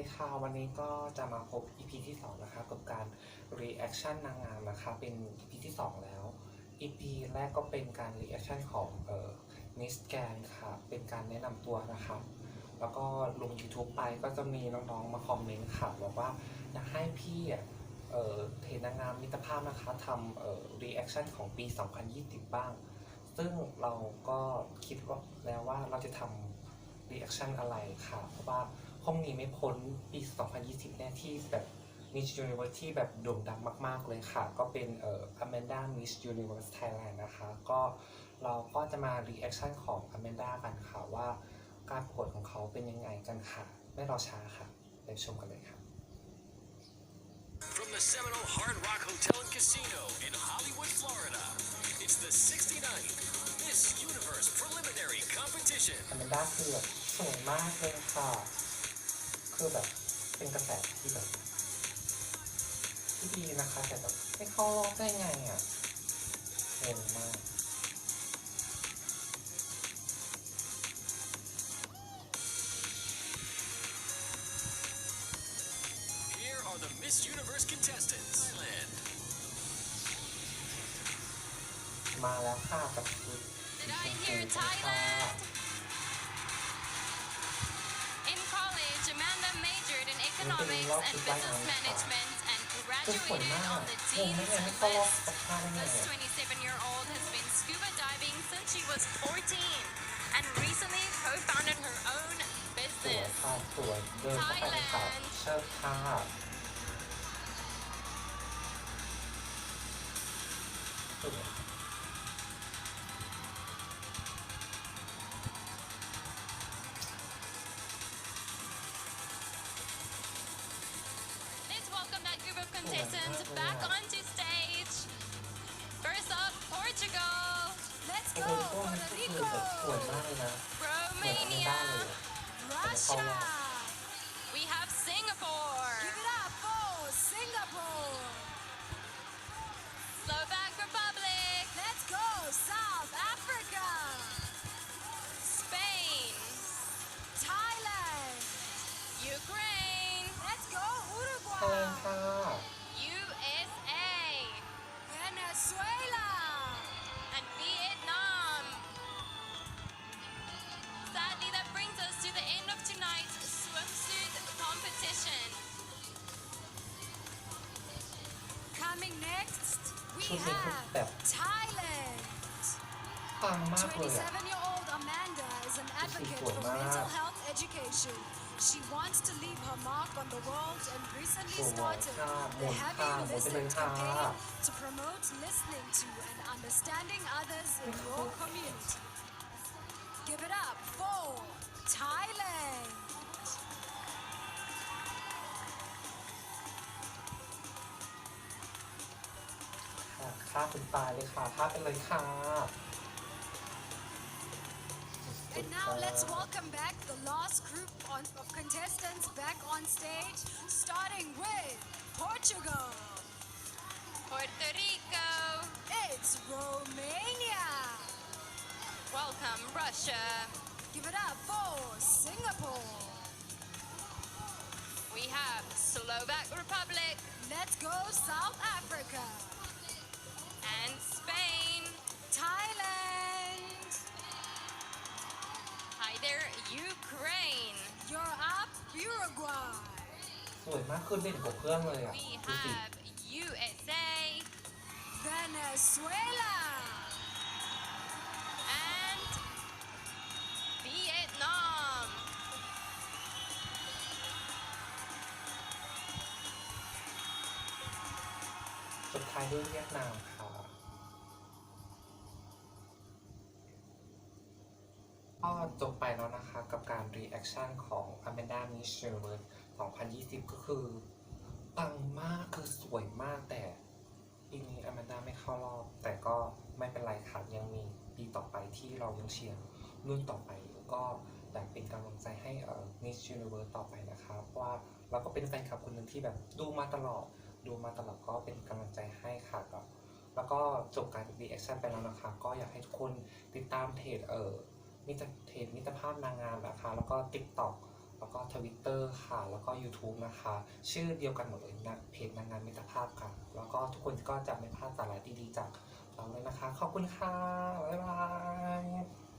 ดีค่ะวันนี้ก็จะมาพบ EP ที่ 2 นะคะ กับการ reaction นางงามนะคะ เป็น EP ที่ 2 แล้ว EP แรกก็เป็นการ reaction ของเอ่อ Miss Gan ค่ะ เป็นการแนะนำตัวนะคะ แล้วก็ลง YouTube ไปก็จะมีน้องๆ มาคอมเมนต์ค่ะบอกว่าอยากให้พี่เอ่อเทนนางงามมิตรภาพนะคะทำเอ่อ reaction ของปี 2020 บ้าง ซึ่งเราก็คิดว่าแล้วว่าเราจะทำ reaction อะไรค่ะ เพราะว่า ห้องนี้ไม่พ้นปี 2020แน่ที่แบบ Miss Universe ที่แบบโด่งดังมาก ๆ เลยค่ะ ก็เป็นเอ่อ Amanda Miss Universe Thailand นะคะ ก็เราก็จะมา reaction ของ Amanda กันค่ะว่าการประกวดของเขาเป็นยังไงกันค่ะ ไม่รอช้าค่ะ ไปชมกันเลยค่ะ From the Seminole Hard Rock Hotel and Casino in Hollywood, Florida, it's the 69th Miss Universe Preliminary Competition. อแมนด้าคือแบบสวยมากเลยค่ะ คือแบบเป็นกระแสที่แบบที่ดีนะคะ แต่แบบไม่เข้ารอบได้ไงอะงงมากมาแล้วค่ะกับชุด Did I สีช hear มพูค่ะ Thailand? economics and business management and graduated on the dean's list. This 27-year-old has been scuba diving since she was 14 and recently co-founded her own business. Thailand. 对。group of contestants back onto stage. First up, Portugal. Let's go, Puerto Rico. Romania. Russia. We have Singapore. Coming next, we ชุดนี้คือ have แบบ Thailand. ปังมากเลยอะ 27 year old Amanda is an advocate for mental health education. She wants to leave her mark on the world and recently started the Have You Listened campaign to promote listening to and understanding others in your community. Give it up for Thailand. ค่ะค่าคุณตายเลยค่ะค่าเป็นเลยค่ะ And now let's welcome back the last group on, of contestants back on stage, starting with Portugal. Puerto Rico, It's Romania. welcome Russia. Give it up for Singapore. We have Slovak Republic Let's go South Africa. and Spain. Thailand. Hi there, Ukraine. You're up Uruguay. สวยมากคือเด่นกว่าเพื่อนเลยอ่ะ We ดูสิ have USA Venezuela. สุดท้ายด้วยเวียดนามค่ะก็จบไปแล้วนะคะกับการ reaction ของ Amanda Miss Universe 2020 ก็คือปังมากคือสวยมากแต่ปีนี้ Amanda ไม่เข้ารอบ แต่ก็ไม่เป็นไรค่ะยังมีปีต่อไปที่เรายังเชียร์รุ่นต่อไปก็อยากเป็นกำลังใจให้เอ่อ Miss Universe ต่อไปนะคะเพราะว่าเราก็เป็นแฟนคลับคนหนึ่งที่แบบดูมาตลอด ดูมาตลอดก็เป็นกำลังใจให้ค่ะก็แล้วก็จบการ reaction ไปแล้วนะคะ ก็อยากให้ทุกคนติดตามเพจเอ่อมิตรเพจมิตรภาพนางงามนะคะ แล้วก็ TikTok แล้วก็ทวิตเตอร์ค่ะ แล้วก็ YouTube นะคะ ชื่อเดียวกันหมดเลยนะเพจนางงามมิตรภาพค่ะ แล้วก็ทุกคนก็จะไม่พลาดสาระดีๆจากเราเลยนะคะ ขอบคุณค่ะ บ๊ายบาย